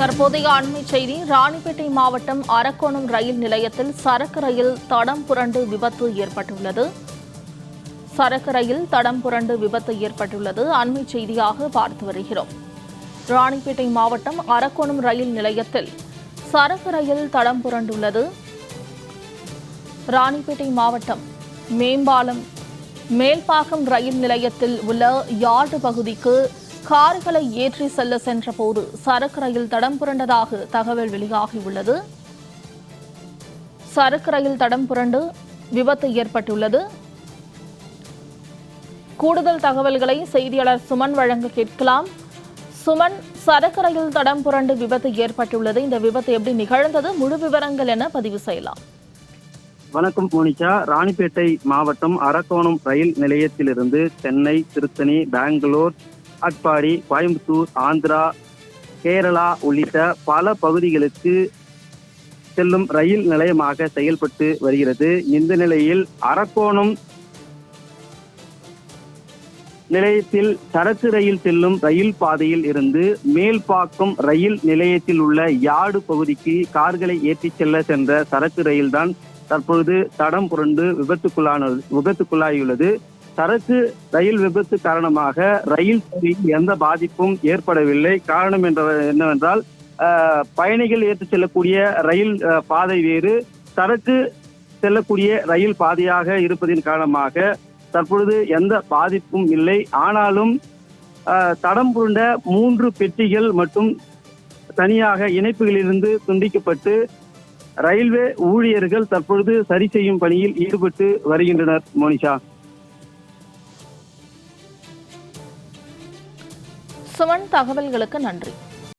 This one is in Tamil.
தற்போதைய அண்மை செய்தி ராணிப்பேட்டை மாவட்டம் அரக்கோணம் ரயில் நிலையத்தில் சரக்கு ரயில் தடம் புரண்டு விபத்து ஏற்பட்டுள்ளது. சரக்கு ரயில் தடம் புரண்டு விபத்து ஏற்பட்டுள்ளது. அண்மை செய்தியாக பார்த்து வருகிறோம். ராணிப்பேட்டை மாவட்டம் அரக்கோணம் ரயில் நிலையத்தில் சரக்கு ரயில் தடம் புரண்டுள்ளது. ராணிப்பேட்டை மாவட்டம் மேம்பாலம் மேல்பாக்கம் ரயில் நிலையத்தில் உள்ள யார்டு பகுதிக்கு கார்களை ஏற்றி செல்ல சென்றபோது சரக்கு ரயில் தடம் புரண்டதாக தகவல் வெளியாகியுள்ளது. சரக்கு ரயில் தடம் புரண்டு விபத்து ஏற்பட்டுள்ளது. கூடுதல் தகவல்களை செய்தியாளர் சுமன் வழங்க கேட்கலாம். சுமன் சரக்கு ரயில் தடம் புரண்டு விபத்து ஏற்பட்டுள்ளது. இந்த விபத்து எப்படி நிகழ்ந்தது? முழு விவரங்கள் என பதிவு செய்யலாம். வணக்கம் மோனிகா ராணிப்பேட்டை மாவட்டம் அரக்கோணம் ரயில் நிலையத்திலிருந்து சென்னை திருத்தணி பெங்களூர் அட்பாடி கோயம்புத்தூர் ஆந்திரா கேரளா உள்ளிட்ட பல பகுதிகளுக்கு செல்லும் ரயில் நிலையமாக செயல்பட்டு வருகிறது. இந்த நிலையில் அரக்கோணம் நிலையத்தில் சரக்கு ரயில் செல்லும் ரயில் பாதையில் இருந்து மேல்பாக்கம் ரயில் நிலையத்தில் உள்ள யாடு பகுதிக்கு கார்களை ஏற்றிச் செல்ல சென்ற சரக்கு ரயில்தான் தற்பொழுது தடம் புரண்டு விபத்துக்குள்ளான விபத்துக்குள்ளாகியுள்ளது. சரக்கு ரயில் விபத்து காரணமாக ரயில் சேவையில் எந்த பாதிப்பும் ஏற்படவில்லை. காரணம் என்ற என்னவென்றால் ஆஹ், பயணிகள் ஏற்றிச் செல்லக்கூடிய ரயில் பாதை வேறு. சரக்கு செல்லக்கூடிய ரயில் பாதையாக இருப்பதின் காரணமாக தற்பொழுது எந்த பாதிப்பும் இல்லை. ஆனாலும் ஆஹ், தடம் புரண்ட மூன்று பெட்டிகள் மற்றும் தனியாக இணைப்புகளிலிருந்து துண்டிக்கப்பட்டு ரயில்வே ஊழியர்கள் தற்பொழுது சரி செய்யும் பணியில் ஈடுபட்டு வருகின்றனர் மோனிஷா. சுமன் தகவல்களுக்கு நன்றி.